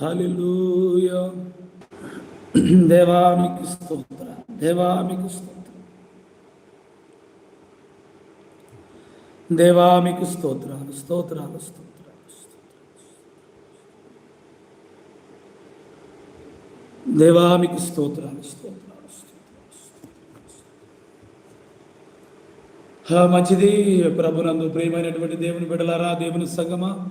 హల్లెలూయ. దేవానికి స్తోత్ర దేవానికి స్తోత్ర. దేవామికి స్తోత్రాలు స్తోత్రాలు స్తోత్రాలు దేవామికి స్తోత్రాలు స్తోత్రాలు స్తోత్రాలు. మంచిది ప్రభునందు ప్రియమైనటువంటి దేవుని బిడలారా దేవుని సంగమా.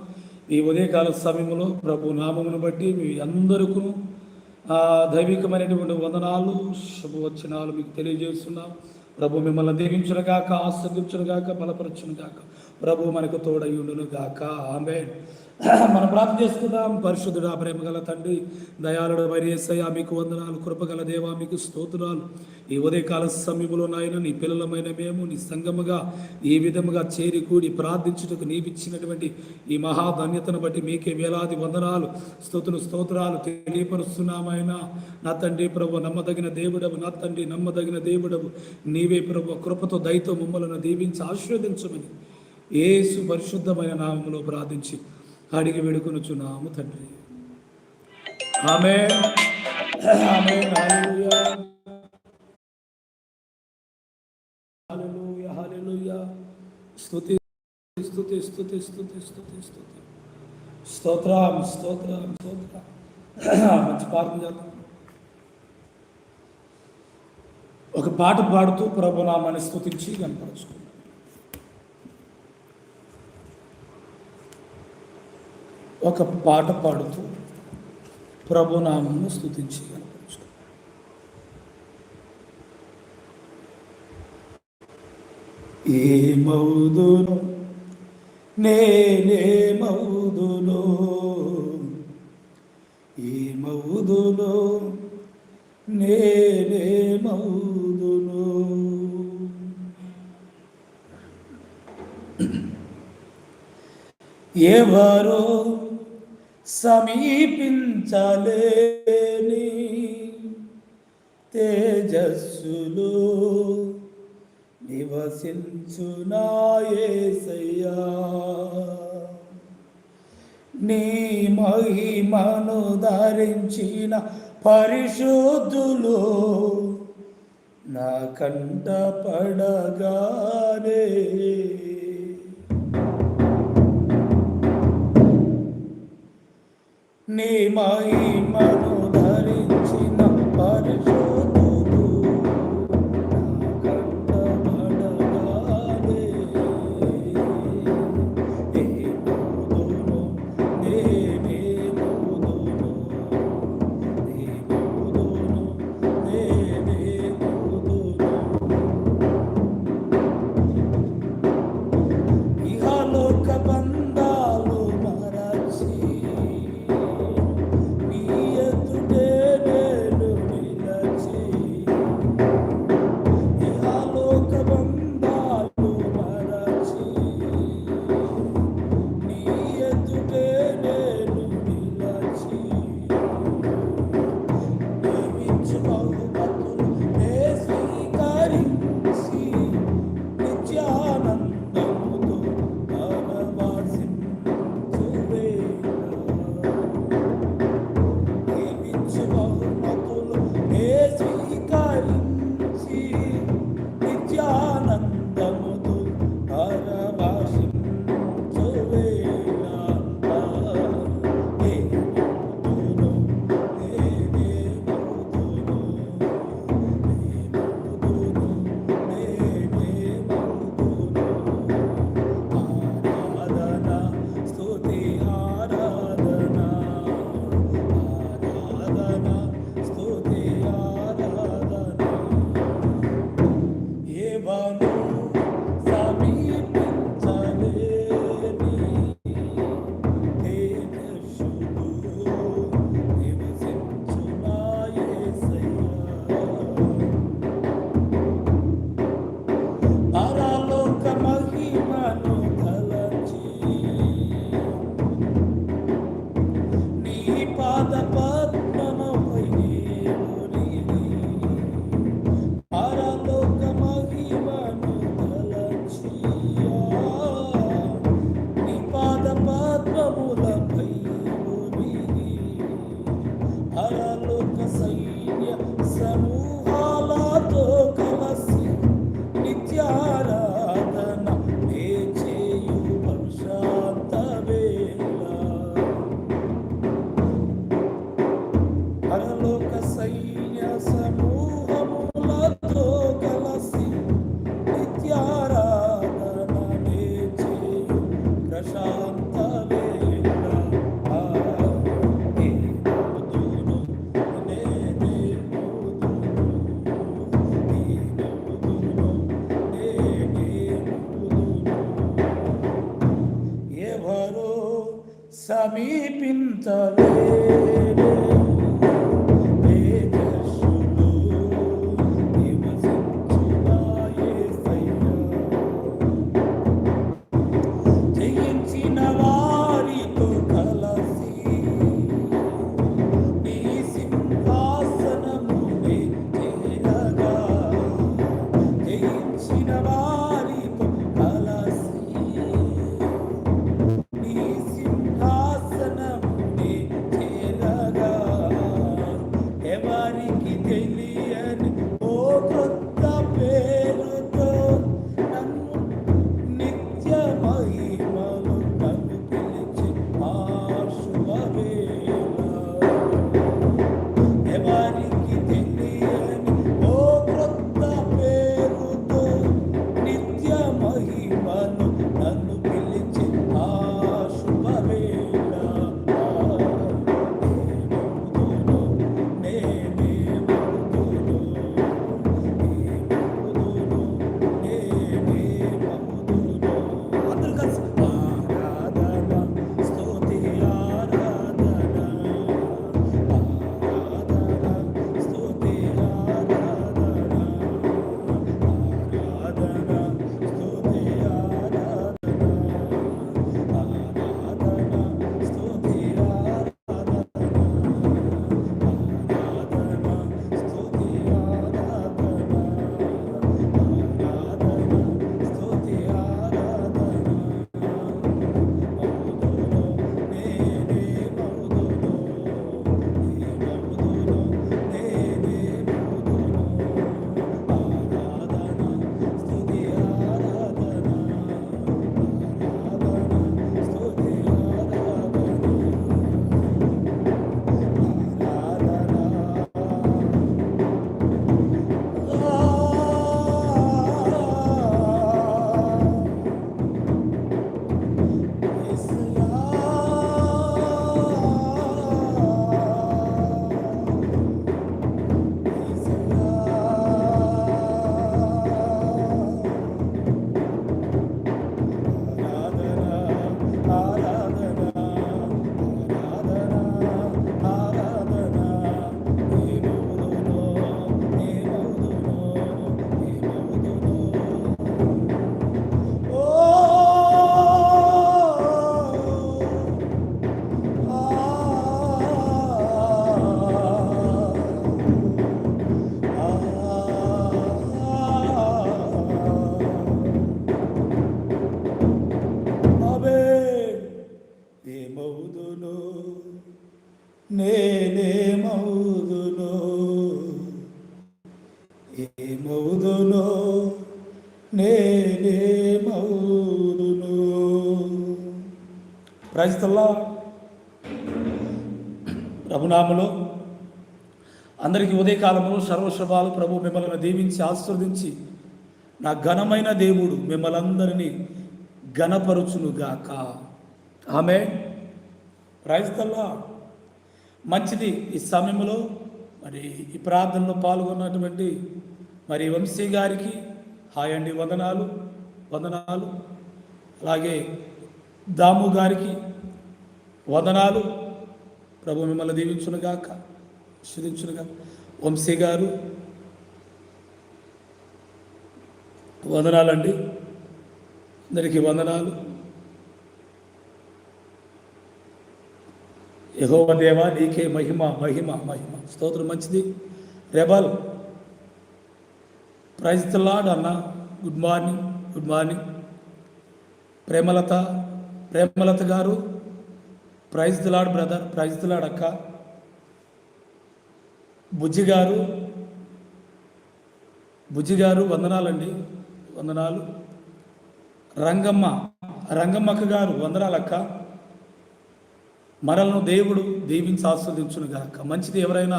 ఈ ఉదయకాల సమయంలో ప్రభు నామమును బట్టి మీ అందరికీ దైవికమైనటువంటి వందనాలు శుభవచనాలు మీకు తెలియజేస్తున్నాం. ప్రభు మిమ్మల్ని దీవించును గాక ఆశ్రదించును గాక బలపరచును గాక. ప్రభు మనకు తోడయుండును గాక. ఆమె మనం ప్రార్థన చేసుకుందాం. పరిశుద్ధుడా ప్రేమగల తండ్రి దయాళుడు వైరేసయ్య మీకు వందనాలు కృపగల దేవా మీకు స్తోత్రాలు. ఈ ఉదయకాల సమయంలో నాయన నీ పిల్లలమైన మేము నీ సంగముగా ఈ విధముగా చేరి కూడి ప్రార్థించుటకు నీవిచ్చినటువంటి ఈ మహాధన్యతను బట్టి మీకే వేలాది వందనాలు స్తోతులు స్తోత్రాలు తెలియపరుస్తున్నామైనా నా తండ్రి ప్రభు నమ్మదగిన దేవుడవు నా తండ్రి నమ్మదగిన దేవుడవు. నీవే ప్రభు కృపతో దయతో మమ్మలను దీవించి ఆశీర్వదించమని ఏసు పరిశుద్ధమైన నామములో ప్రార్థించి అడిగి వేడుకొనుచున్నాము తండ్రి. ఆమె ఆమె స్థుతి స్థుతి స్థుతి స్థుతి స్థుతి స్థుతి స్తోత్రం స్తోత్రం స్తోత్రం. మంచి పాటలు చేద్దాం ఒక పాట పాడుతూ ప్రభునామాన్ని స్థుతించి కనపరుచుకుందాం. ఒక పాట పాడుతూ ప్రభునామను స్థుతించి కనపరుచుకుందాం. ఏమవుదును? నేనేమవుదును? ఏమవుదును? నేనేమవుదును? ఎవరో సమీపించలేని తేజస్సులో నివసించునాయేసయ్యా నీ మహిమను ధరించిన పరిశుద్ధులు నా కంట పడగానే. నీ మహిమను పరలోక మహిమను He 问 ప్రజతల్లా ప్రభునామలో అందరికీ ఉదయకాలంలో సర్వశుభాలు ప్రభు మిమ్మల్ని దీవించి ఆశీర్వదించి నా ఘనమైన దేవుడు మిమ్మల్ని అందరినీ ఘనపరుచునుగాక. ఆమె క్రైస్తల్లా మంచిది ఈ సమయంలో మరి ఈ ప్రార్థనలో పాల్గొన్నటువంటి మరి వంశీ గారికి హాయ్ అండి వందనాలు వందనాలు. అలాగే దాము గారికి వందనాలు. ప్రభు మిమ్మల్ని దీవించునుగాక ఆశీర్వదించునుగా వంశీ గారు వందనాలండి. అందరికీ వందనాలు. యహోవ దేవ నీకే మహిమ మహిమ మహిమ. స్తోత్రం మంచిది. రెబల్ ప్రైజ్ లాడ్ అన్న. Good morning good morning. Premalatha Premalatha గారు praise lord brother. Praise lord అక్క. బుజ్జి గారు బుజ్జి గారు వందనాలండి. వందనాలు. రంగమ్మ రంగమ్మక్క గారు వందనాలక్క. మనల్ని దేవుడు దీవించి ఆస్వాదించును గాక మంచిది ఎవరైనా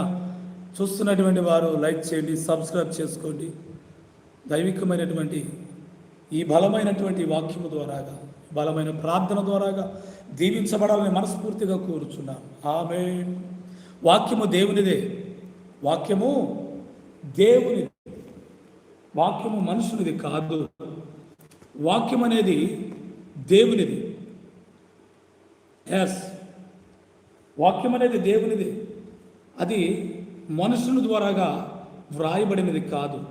చూస్తున్నటువంటి వారు లైక్ చేయండి సబ్స్క్రైబ్ చేసుకోండి. దైవికమైనటువంటి ఈ బలమైనటువంటి వాక్యము ద్వారాగా బలమైన ప్రార్థన ద్వారాగా దీవించబడాలని మనస్ఫూర్తిగా కోరుచున్నాను ఆమె వాక్యము దేవునిదే. వాక్యము దేవుని వాక్యము మనుషునిది కాదు. వాక్యం అనేది దేవునిది. ఎస్ వాక్యం అనేది దేవునిది. అది మనుషుల ద్వారాగా వ్రాయబడినది కాదు.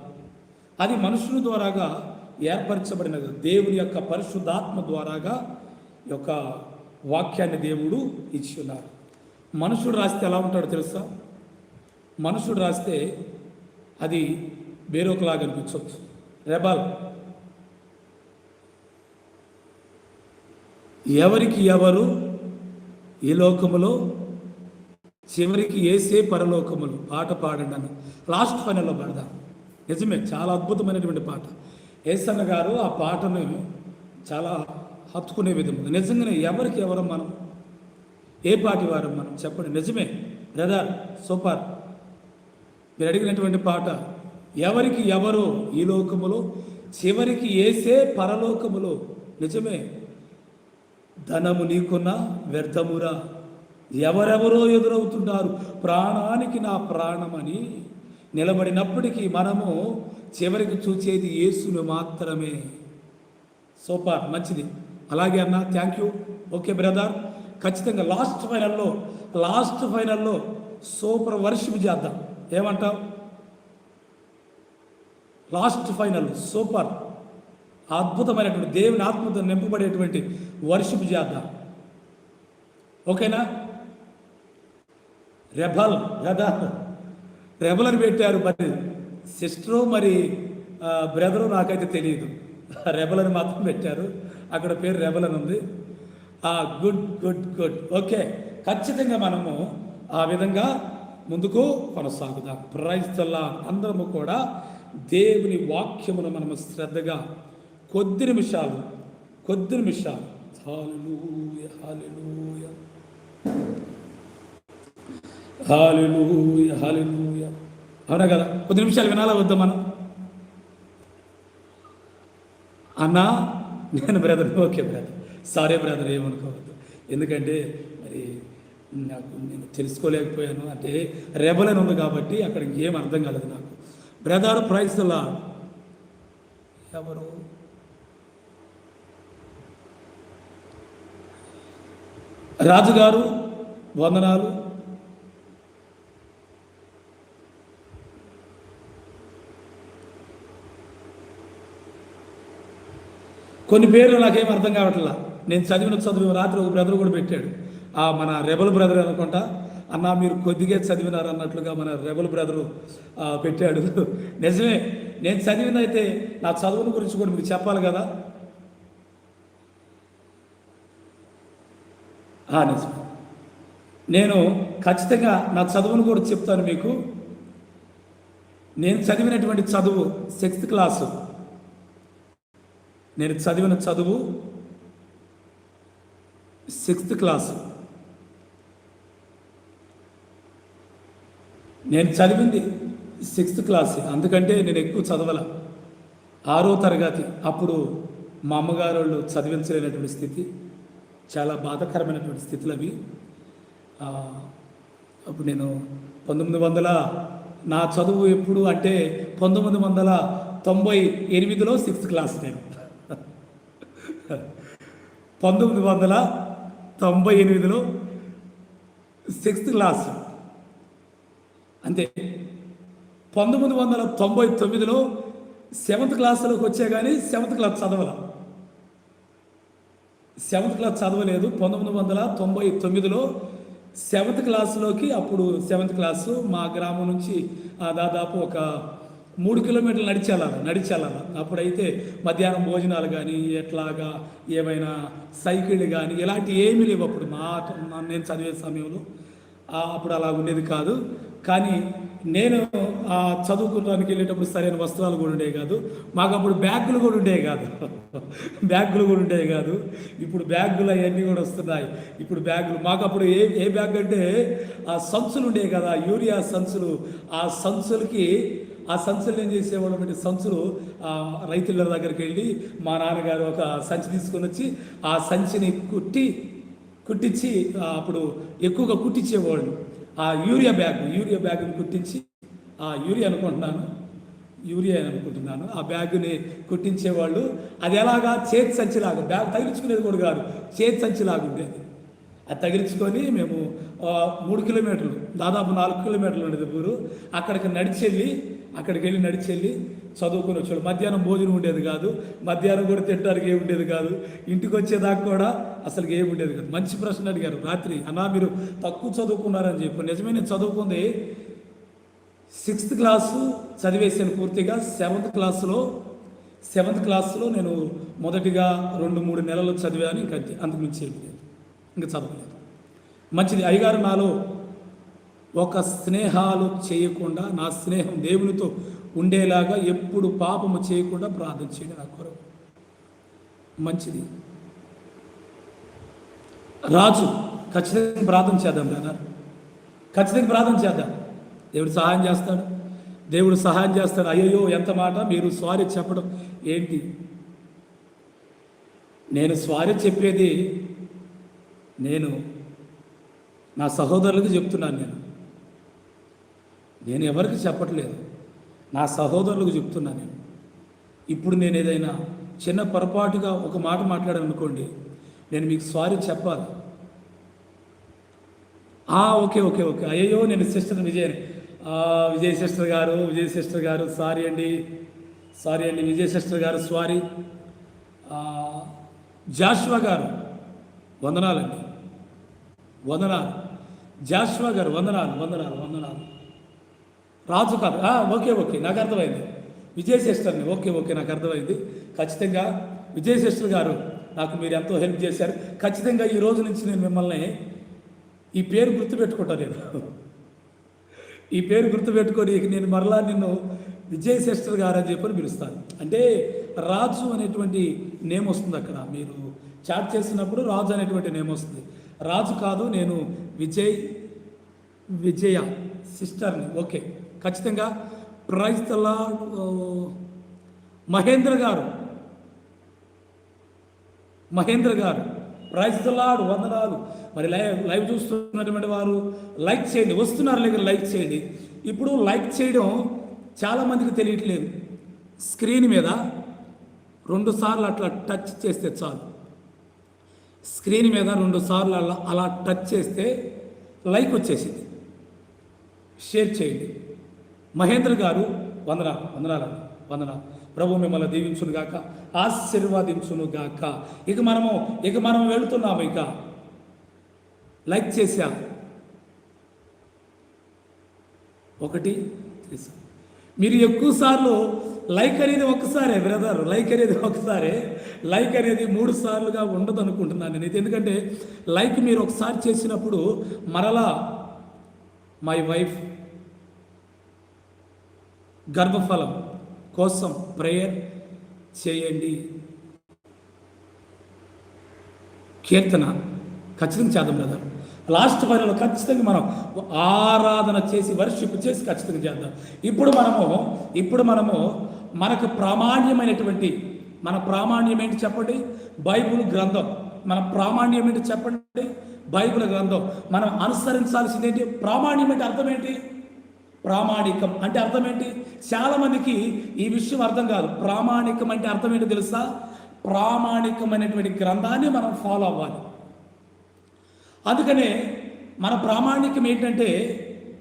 అది మనుషుల ద్వారాగా ఏర్పరచబడిన దేవుని యొక్క పరిశుద్ధాత్మ ద్వారాగా ఈ యొక్క వాక్యాన్ని దేవుడు ఇచ్చి ఉన్నారు. మనుషుడు రాస్తే ఎలా ఉంటాడో తెలుసా? మనుషుడు రాస్తే అది వేరొకలాగా అనిపించవచ్చు రెబల్ ఎవరికి ఎవరు ఈ లోకములో? చివరికి ఏసే పరలోకములు. పాట పాడండి అని లాస్ట్ ఫైనల్లో పాడదాం. నిజమే చాలా అద్భుతమైనటువంటి పాట. ఏసన్న గారు ఆ పాటను చాలా హత్తుకునే విధంగా నిజంగానే ఎవరికి ఎవరు మనం? ఏ పాటి వారు మనం? చెప్పండి. నిజమే. Brother super. మీరు అడిగినటువంటి పాట ఎవరికి ఎవరు ఈ లోకములో చివరికి ఏసే పరలోకములో? నిజమే. ధనము నీకున్న వ్యర్థమురా. ఎవరెవరో ఎదురవుతున్నారు ప్రాణానికి నా ప్రాణమని నిలబడినప్పటికీ మనము చివరికి చూసేది యేసును మాత్రమే. సూపర్ మంచిది. అలాగే అన్న థ్యాంక్ యూ ఓకే బ్రదర్ ఖచ్చితంగా లాస్ట్ ఫైనల్లో లాస్ట్ ఫైనల్లో సూపర్ వర్షిప్ చేద్దాం. ఏమంటావు? లాస్ట్ ఫైనల్ సూపర్ అద్భుతమైనటువంటి దేవుని ఆత్మతో నింపబడేటువంటి వర్షిప్ చేద్దాం. ఓకేనా రెబల్ కదా రెబల్ అని పెట్టారు మరి. సిస్టరు మరి బ్రదరు నాకైతే తెలియదు రెబలని అని మాత్రం పెట్టారు. అక్కడ పేరు రెబలని ఉంది. Good good good. ఓకే. ఖచ్చితంగా మనము ఆ విధంగా ముందుకు కొనసాగుదాం. ప్రైస్తల్లా అందరము కూడా దేవుని వాక్యమును మనము శ్రద్ధగా కొద్ది నిమిషాలు కొద్ది నిమిషాలు. Hallelujah hallelujah. హాలిలూయ హాలిలూయ అవునా కదా? కొద్ది నిమిషాలు వినాలా వద్దా మనం? అన్నా నేను brother okay brother sorry brother ఏమనుకోవద్దు. ఎందుకంటే మరి నాకు నేను తెలుసుకోలేకపోయాను. అంటే రెబలని ఉంది కాబట్టి అక్కడ ఏం అర్థం కాలేదు నాకు. బ్రదర్ ప్రైజ్ లా ఎవరు? రాజుగారు వందనాలు. కొన్ని పేర్లు నాకేం అర్థం కావట్లా. నేను చదివిన చదువు రాత్రి ఒక బ్రదర్ కూడా పెట్టాడు. ఆ మన రెబల్ బ్రదర్ అనుకుంటా. అన్న మీరు కొద్దిగా చదివినారు అన్నట్లుగా మన రెబల్ బ్రదరు పెట్టాడు. నిజమే. నేను చదివినైతే నా చదువుని గురించి కూడా మీకు చెప్పాలి కదా. నిజమే నేను ఖచ్చితంగా నా చదువును కూడా చెప్తాను మీకు. నేను చదివినటువంటి చదువు సిక్స్త్ క్లాసు నేను చదివిన చదువు సిక్స్త్ క్లాస్ నేను చదివింది సిక్స్త్ క్లాస్ అందుకంటే నేను ఎక్కువ చదవల. ఆరో తరగతి అప్పుడు మా అమ్మగారు వాళ్ళు చదివించలేనటువంటి స్థితి చాలా బాధకరమైనటువంటి స్థితులు అవి. అప్పుడు నేను పంతొమ్మిది వందల నా చదువు ఎప్పుడు అంటే పంతొమ్మిది వందల తొంభై ఎనిమిదిలో సిక్స్త్ క్లాస్ నేను. పంతొమ్మిది వందల తొంభై ఎనిమిదిలో సిక్స్త్ క్లాస్. అంతే. పంతొమ్మిది వందల తొంభై తొమ్మిదిలో సెవెంత్ క్లాస్లోకి వచ్చే కానీ సెవెంత్ క్లాస్ చదవల. సెవెంత్ క్లాస్ చదవలేదు. పంతొమ్మిది వందల తొంభై తొమ్మిదిలో సెవెంత్ క్లాస్లోకి అప్పుడు సెవెంత్ క్లాసు మా గ్రామం నుంచి ఆ, దాదాపు ఒక మూడు కిలోమీటర్లు నడిచెళ్ళాలి నడిచెళ్ళాలి అప్పుడైతే మధ్యాహ్నం భోజనాలు కానీ ఎట్లాగా ఏమైనా సైకిల్ కానీ ఇలాంటివి ఏమీ లేవు అప్పుడు మా నేను చదివే సమయంలో. అప్పుడు అలా ఉండేది కాదు. కానీ నేను చదువుకోవడానికి వెళ్ళేటప్పుడు సరైన వస్త్రాలు కూడా ఉండేవి కాదు. మాకు అప్పుడు బ్యాగులు కూడా ఉండేవి కాదు. బ్యాగులు కూడా ఉండేవి కాదు. ఇప్పుడు బ్యాగులు అవన్నీ కూడా వస్తున్నాయి. ఇప్పుడు బ్యాగులు మాకు అప్పుడు ఏ ఏ బ్యాగ్ అంటే ఆ సంచులు ఉండేవి కదా యూరియా సంచులు. ఆ సంచులకి ఆ సంచులు ఏం చేసేవాళ్ళం అంటే సంచులు రైతుల దగ్గరికి వెళ్ళి మా నాన్నగారు ఒక సంచి తీసుకొని వచ్చి ఆ సంచిని కుట్టి కుట్టించి అప్పుడు ఎక్కువగా కుట్టించేవాళ్ళు. ఆ యూరియా బ్యాగ్ యూరియా బ్యాగ్ని కుట్టించి ఆ యూరియా అనుకుంటున్నాను యూరియా అనుకుంటున్నాను. ఆ బ్యాగ్ని కుట్టించేవాళ్ళు. అది ఎలాగా? చేతి సంచిలాగా. బ్యాగ్ తగిలించుకునేది కూడా కాదు. చేతి సంచిలాగా ఉండేది. అది తగిలించుకొని మేము మూడు కిలోమీటర్లు దాదాపు నాలుగు కిలోమీటర్లు ఉండేది ఊరు. అక్కడికి నడిచెళ్ళి అక్కడికి వెళ్ళి నడిచెళ్ళి చదువుకొని వచ్చాడు మధ్యాహ్నం భోజనం ఉండేది కాదు. మధ్యాహ్నం కూడా తినడానికి ఏమి ఉండేది కాదు. ఇంటికి వచ్చేదాకా కూడా అసలు ఏమి ఉండేది కాదు. మంచి ప్రశ్న అడిగారు. రాత్రి అన్నా మీరు తక్కువ చదువుకున్నారని చెప్పి. నిజమే నేను చదువుకుంది సిక్స్త్ క్లాసు చదివేసాను పూర్తిగా. సెవెంత్ క్లాసులో సెవెంత్ క్లాస్లో నేను మొదటిగా రెండు మూడు నెలలు చదివాను. ఇంకా అంతకుమించి ఇంకా చదవలేదు. మంచిది. అయ్యగారు నాలో ఒక స్నేహాలు చేయకుండా నా స్నేహం దేవునితో ఉండేలాగా ఎప్పుడు పాపము చేయకుండా ప్రార్థన చేయండి నా కొరకు. మంచిది. రాజు ఖచ్చితంగా ప్రార్థన చేద్దాం బ్రదర్ ఖచ్చితంగా ప్రార్థన చేద్దాం. దేవుడు సహాయం చేస్తాడు. దేవుడు సహాయం చేస్తాడు. అయ్యో ఎంత మాట? మీరు సారీ చెప్పడం ఏంటి? నేను సారీ చెప్పేది నేను నా సహోదరులకు చెప్తున్నాను నేను. నేను ఎవరికి చెప్పట్లేదు. నా సహోదరులకు చెప్తున్నాను నేను. ఇప్పుడు నేను ఏదైనా చిన్న పొరపాటుగా ఒక మాట మాట్లాడాను అనుకోండి నేను మీకు సారీ చెప్పాలి. ఆ, ఓకే ఓకే ఓకే. అయ్యో నేను సిస్టర్ విజయ్ విజయ్ సిస్టర్ గారు విజయ్ సిస్టర్ గారు సారీ అండి. సారీ అండి విజయ్ సిస్టర్ గారు సారీ. జాష్వా గారు వందనాలండి. వందనాలు. జాష్వా గారు వందనాలు వందనాలు వందనాలు. రాజు కాదు. ఓకే ఓకే నాకు అర్థమైంది. విజయ్ ఓకే ఓకే నాకు అర్థమైంది. ఖచ్చితంగా విజయ్ గారు నాకు మీరు ఎంతో హెల్ప్ చేశారు. ఖచ్చితంగా ఈ రోజు నుంచి నేను మిమ్మల్ని ఈ పేరు గుర్తుపెట్టుకుంటా నేను. ఈ పేరు గుర్తుపెట్టుకొని నేను మరలా నిన్ను విజయ్ గారు అని చెప్పని పిలుస్తాను. అంటే రాజు అనేటువంటి నేమ్ వస్తుంది అక్కడ. మీరు చాట్ చేసినప్పుడు రాజు అనేటువంటి నేమ్ వస్తుంది. రాజు కాదు నేను విజయ్ విజయ సిస్టర్ని. ఓకే. ఖచ్చితంగా ప్రైస్తలా మహేంద్ర గారు మహేంద్ర గారు ప్రైజ్ తలాడు వందనాలు మరి లైవ్ లైవ్ చూస్తున్నటువంటి వారు లైక్ చేయండి. వస్తున్నారు లేక లైక్ చేయండి. ఇప్పుడు లైక్ చేయడం చాలామందికి తెలియట్లేదు. స్క్రీన్ మీద రెండు సార్లు అట్లా టచ్ చేస్తే చాలు. స్క్రీన్ మీద రెండు సార్లు అలా అలా టచ్ చేస్తే లైక్ వచ్చేసింది. షేర్ చేయండి. మహేంద్ర గారు వందనాలు వందనాలండి వందనాలు ప్రభు మిమ్మల్ని దీవించును గాక ఆశీర్వాదించును గాక ఇక మనము ఇక మనం వెళుతున్నాము ఇక. లైక్ చేశా. ఒకటి చేశా మీరు ఎక్కువ సార్లు లైక్ అనేది ఒకసారే బ్రదర్. లైక్ అనేది ఒకసారే. లైక్ అనేది మూడు సార్లుగా ఉండదు అనుకుంటున్నాను నేను. ఎందుకంటే లైక్ మీరు ఒకసారి చేసినప్పుడు మరలా మై వైఫ్ గర్భఫలం కోసం ప్రేయర్ చేయండి. కీర్తన ఖచ్చితంగా చేద్దాం బ్రదర్ లాస్ట్ పనిలో ఖచ్చితంగా మనం ఆరాధన చేసి వర్షిప్ చేసి ఖచ్చితంగా చేద్దాం. ఇప్పుడు మనము ఇప్పుడు మనము మనకు ప్రామాణ్యమైనటువంటి మన ప్రామాణ్యం ఏంటి చెప్పండి? బైబుల్ గ్రంథం. మన ప్రామాణ్యం ఏంటి చెప్పండి? బైబుల్ గ్రంథం. మనం అనుసరించాల్సింది ఏంటి? ప్రామాణ్యం అంటే అర్థం ఏంటి? ప్రామాణికం అంటే అర్థం ఏంటి చాలామందికి ఈ విషయం అర్థం కాదు. ప్రామాణికం అంటే అర్థం ఏంటి తెలుసా? ప్రామాణికమైనటువంటి గ్రంథాన్ని మనం ఫాలో అవ్వాలి. అందుకనే మన ప్రామాణికం ఏంటంటే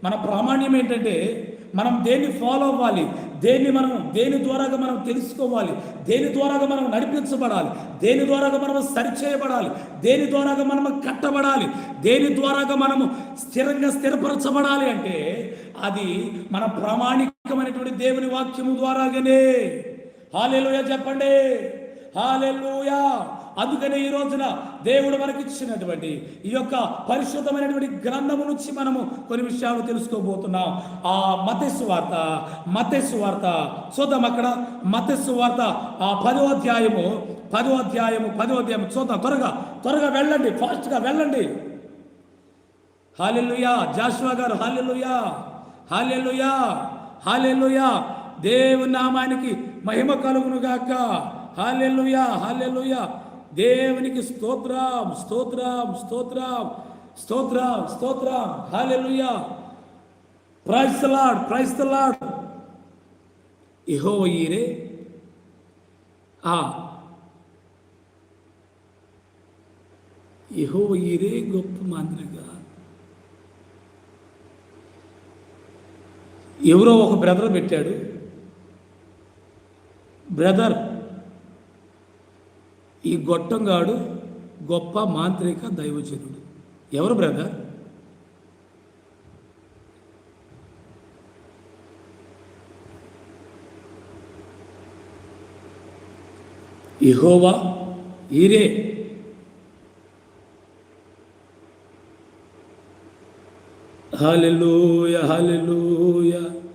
మన ప్రామాణ్యం ఏంటంటే మనం దేన్ని ఫాలో అవ్వాలి? దేన్ని మనం దేని ద్వారాగా మనం తెలుసుకోవాలి? దేని ద్వారాగా మనం నడిపించబడాలి? దేని ద్వారాగా మనం సరిచేయబడాలి? దేని ద్వారాగా మనము కట్టబడాలి? దేని ద్వారాగా మనము స్థిరంగా స్థిరపరచబడాలి అంటే అది మన ప్రామాణికమైనటువంటి దేవుని వాక్యము ద్వారాగానే. హాలేలుయా చెప్పండి. హాలేలుయా. అందుకనే ఈ రోజున దేవుడు మనకిచ్చినటువంటి ఈ యొక్క పరిశుద్ధమైనటువంటి గ్రంథము నుంచి మనము కొన్ని విషయాలు తెలుసుకోబోతున్నాం. ఆ మతస్సు వార్త మతస్సు వార్త చూద్దాం అక్కడ. మతస్సు వార్త ఆ పదో అధ్యాయము పదో అధ్యాయము పదో అధ్యాయము చూద్దాం. త్వరగా త్వరగా వెళ్ళండి ఫాస్ట్గా వెళ్ళండి. హాలెలుయా జాషువా గారు హాలెలుయా హాలెలుయా హాలెలుయా దేవుని నామానికి మహిమ కలుగును గాక హాలెలుయా హాలెలుయా దేవునికి స్తోత్రం స్తోత్రం స్తోత్రం స్తోత్రం స్తోత్రం. Hallelujah praise the lord praise the lord యెహోవా ఈరే ఆ. యహో ఈరే గొప్ప మాదిరిగా. ఎవరో ఒక బ్రదర్ పెట్టాడు. బ్రదర్ ఈ గొట్టంగాడు గొప్ప మాంత్రిక దైవజనుడు. ఎవరు బ్రదర్? ఇహోవా ఈరే. Hallelujah hallelujah